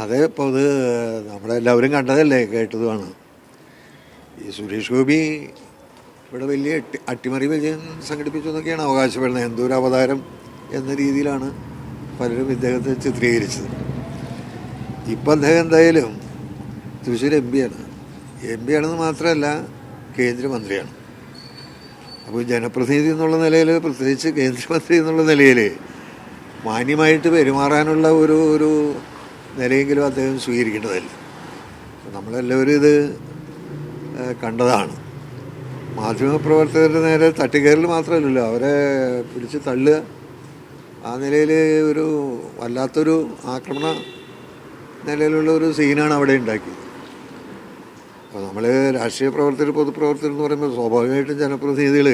അതെ ഇപ്പോൾ ഇത് നമ്മളെല്ലാവരും കണ്ടതല്ലേ കേട്ടതുമാണ് ഈ സുരേഷ് ഗോപി ഇവിടെ വലിയ അട്ടിമറി വിജയം സംഘടിപ്പിച്ചു എന്നൊക്കെയാണ് അവകാശപ്പെടുന്നത്. എന്തോ ഒരു അവതാരം എന്ന രീതിയിലാണ് പലരും ഇദ്ദേഹത്തെ ചിത്രീകരിച്ചത്. ഇപ്പം അദ്ദേഹം എന്തായാലും തൃശ്ശൂർ എം പിയാണ് എം പി ആണെന്ന് മാത്രമല്ല കേന്ദ്രമന്ത്രിയാണ്. അപ്പോൾ ജനപ്രതിനിധി എന്നുള്ള നിലയിൽ പ്രത്യേകിച്ച് കേന്ദ്രമന്ത്രി എന്നുള്ള നിലയിൽ മാന്യമായിട്ട് പെരുമാറാനുള്ള ഒരു ഒരു നിലയെങ്കിലും അദ്ദേഹം സ്വീകരിക്കേണ്ടതല്ല? നമ്മളെല്ലാവരും ഇത് കണ്ടതാണ്. മാധ്യമപ്രവർത്തകരുടെ നേരെ തട്ടിക്കയറൽ മാത്രമല്ലല്ലോ. അവരെ പിടിച്ച് തള്ളുക. ആ നിലയിൽ ഒരു വല്ലാത്തൊരു ആക്രമണ നിലയിലുള്ള ഒരു സീനാണ് അവിടെ ഉണ്ടാക്കിയത്. അപ്പോൾ നമ്മൾ രാഷ്ട്രീയ പ്രവർത്തകർ പൊതുപ്രവർത്തകർ എന്ന് പറയുമ്പോൾ സ്വാഭാവികമായിട്ടും ജനപ്രതിനിധികൾ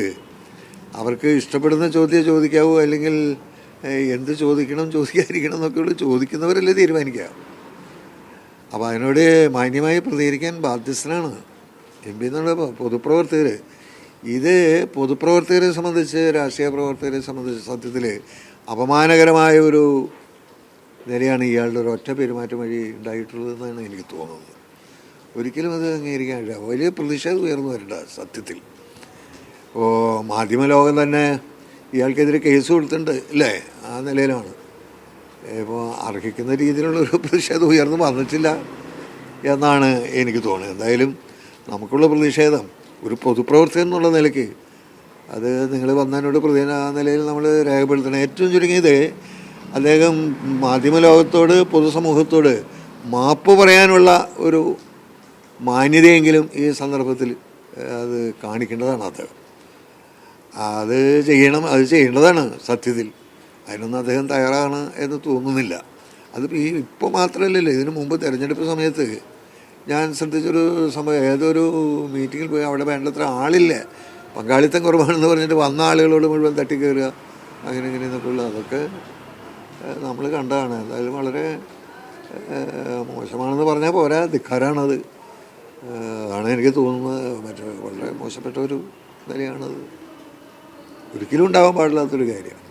അവർക്ക് ഇഷ്ടപ്പെടുന്ന ചോദ്യം ചോദിക്കാവൂ? അല്ലെങ്കിൽ എന്ത് ചോദിക്കണം ചോദിക്കാതിരിക്കണം എന്നൊക്കെയുള്ള ചോദിക്കുന്നവരല്ലേ തീരുമാനിക്കുക. അപ്പോൾ അതിനോട് മാന്യമായി പ്രതികരിക്കാൻ ബാധ്യസ്ഥനാണ് എം പി എന്നുള്ള പൊതുപ്രവർത്തകർ ഇത് പൊതുപ്രവർത്തകരെ സംബന്ധിച്ച് രാഷ്ട്രീയ പ്രവർത്തകരെ സംബന്ധിച്ച് സത്യത്തിൽ അപമാനകരമായ ഒരു നിലയാണ് ഇയാളുടെ ഒരു ഒറ്റ പെരുമാറ്റം വഴി ഉണ്ടായിട്ടുള്ളതെന്നാണ് എനിക്ക് തോന്നുന്നത്. ഒരിക്കലും അത് അംഗീകരിക്കാൻ വലിയ പ്രതിഷേധം ഉയർന്നു വരണ്ട സത്യത്തിൽ. ഇപ്പോൾ മാധ്യമലോകം തന്നെ ഇയാൾക്കെതിരെ കേസ് കൊടുത്തിട്ടുണ്ട് അല്ലേ ആ നിലയിലാണ്. ഇപ്പോൾ അർഹിക്കുന്ന രീതിയിലുള്ള ഒരു പ്രതിഷേധം ഉയർന്നു വന്നിട്ടില്ല എന്നാണ് എനിക്ക് തോന്നുന്നത്. എന്തായാലും നമുക്കുള്ള പ്രതിഷേധം ഒരു പൊതുപ്രവർത്തകൻ എന്നുള്ള നിലയ്ക്ക്. അത് നിങ്ങൾ വന്നതിനോട് പ്രതി ആ നിലയിൽ നമ്മൾ രേഖപ്പെടുത്തണം. ഏറ്റവും ചുരുങ്ങിയത് അദ്ദേഹം മാധ്യമ ലോകത്തോട് പൊതുസമൂഹത്തോട് മാപ്പ് പറയാനുള്ള ഒരു മാന്യതയെങ്കിലും ഈ സന്ദർഭത്തിൽ അത് കാണിക്കേണ്ടതാണ് അദ്ദേഹം. അത് ചെയ്യണം അത് ചെയ്യേണ്ടതാണ് സത്യത്തിൽ. അതിനൊന്നും അദ്ദേഹം തയ്യാറാണ് എന്ന് തോന്നുന്നില്ല. അത് ഈ ഇപ്പോൾ മാത്രമല്ലല്ലോ ഇതിനു മുമ്പ് തിരഞ്ഞെടുപ്പ് സമയത്ത് ഞാൻ ശ്രദ്ധിച്ചൊരു സംഭവം ഏതൊരു മീറ്റിങ്ങിൽ പോയി അവിടെ വേണ്ടത്ര ആളില്ല. പങ്കാളിത്തം കുറവാണെന്ന് പറഞ്ഞിട്ട് വന്ന ആളുകളോട് മുഴുവൻ തട്ടിക്കയറുക അങ്ങനെ ഇങ്ങനെ ഉള്ള അതൊക്കെ നമ്മൾ കണ്ടതാണ്. എന്തായാലും വളരെ മോശമാണെന്ന് പറഞ്ഞാൽ പോരാ ധിക്കാരാണത്. ആണ് എനിക്ക് തോന്നുന്നത്. മറ്റേ വളരെ മോശപ്പെട്ട ഒരു നിലയാണത്. ഒരിക്കലും ഉണ്ടാകാൻ പാടില്ലാത്തൊരു കാര്യമാണ്.